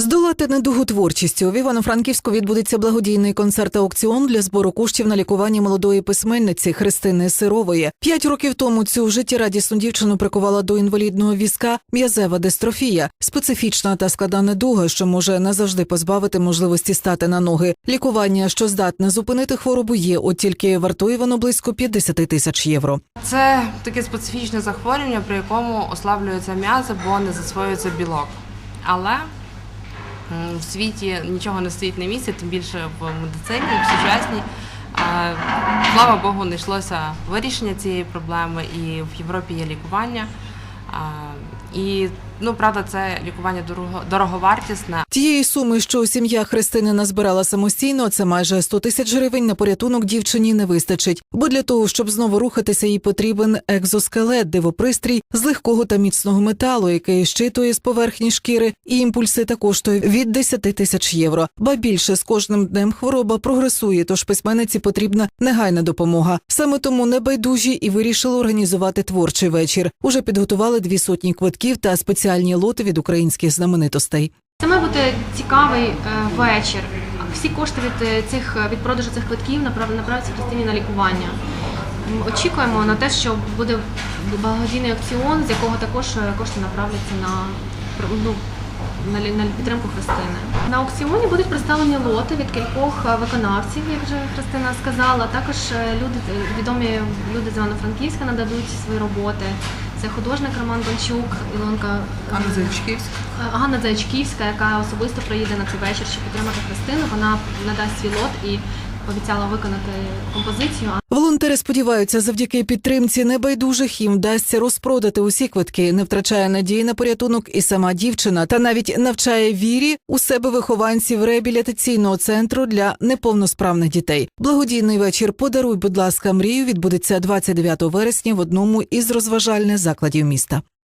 Здолати недугу творчістю в Івано-Франківську відбудеться благодійний концерт аукціон для збору коштів на лікування молодої письменниці Христини Сирової. П'ять років тому цю життєрадісну дівчину прикувала до інвалідного візка м'язева дистрофія, специфічна та складна недуга, що може назавжди позбавити можливості стати на ноги. Лікування, що здатне зупинити хворобу, є, от тільки вартує воно близько 50 тисяч євро. Це таке специфічне захворювання, при якому ослаблюються м'язи, бо не засвоюється білок. Але в світі нічого не стоїть на місці, тим більше в медицині, в сучасній. Е, Слава Богу, знайшлося вирішення цієї проблеми, і в Європі є лікування. І ну правда, це лікування дорого, дороговартісне, Тієї суми, що сім'я Христини назбирала самостійно, це майже 100 тисяч гривень на порятунок дівчині не вистачить. Бо для того, щоб знову рухатися, їй потрібен екзоскелет, дивопристрій з легкого та міцного металу, який щитує з поверхні шкіри, і імпульси та коштує від 10 тисяч євро. Ба більше з кожним днем хвороба прогресує, тож письменниці потрібна негайна допомога. Саме тому небайдужі і вирішили організувати творчий вечір. Уже підготували дві сотні квитків та спеціальні лоти від українських знаменитостей. Це має бути цікавий е, вечір. Всі кошти від е, цих від продажу цих квитків направ- направляться Христині на лікування. Очікуємо на те, що буде благодійний аукціон, з якого також е, кошти направляться на ну, на, підтримку Христини. На аукціоні будуть представлені лоти від кількох е, виконавців, як вже Христина сказала. Також е, люди відомі люди з Івано-Франківська нададуть свої роботи. Це художник Роман Бончук, Ілонка Анна Зайчківська. Ганна Зайчківська, яка особисто приїде на цей вечір, щоб підтримати Христину. Вона надасть свій лот і обіцяла виконати композицію. Волонтери сподіваються, завдяки підтримці небайдужих їм вдасться розпродати усі квитки, не втрачає надії на порятунок і сама дівчина, та навіть навчає вірі у себе вихованців реабілітаційного центру для неповносправних дітей. Благодійний вечір Подаруй, будь ласка, мрію відбудеться 29 вересня в одному із розважальних закладів міста.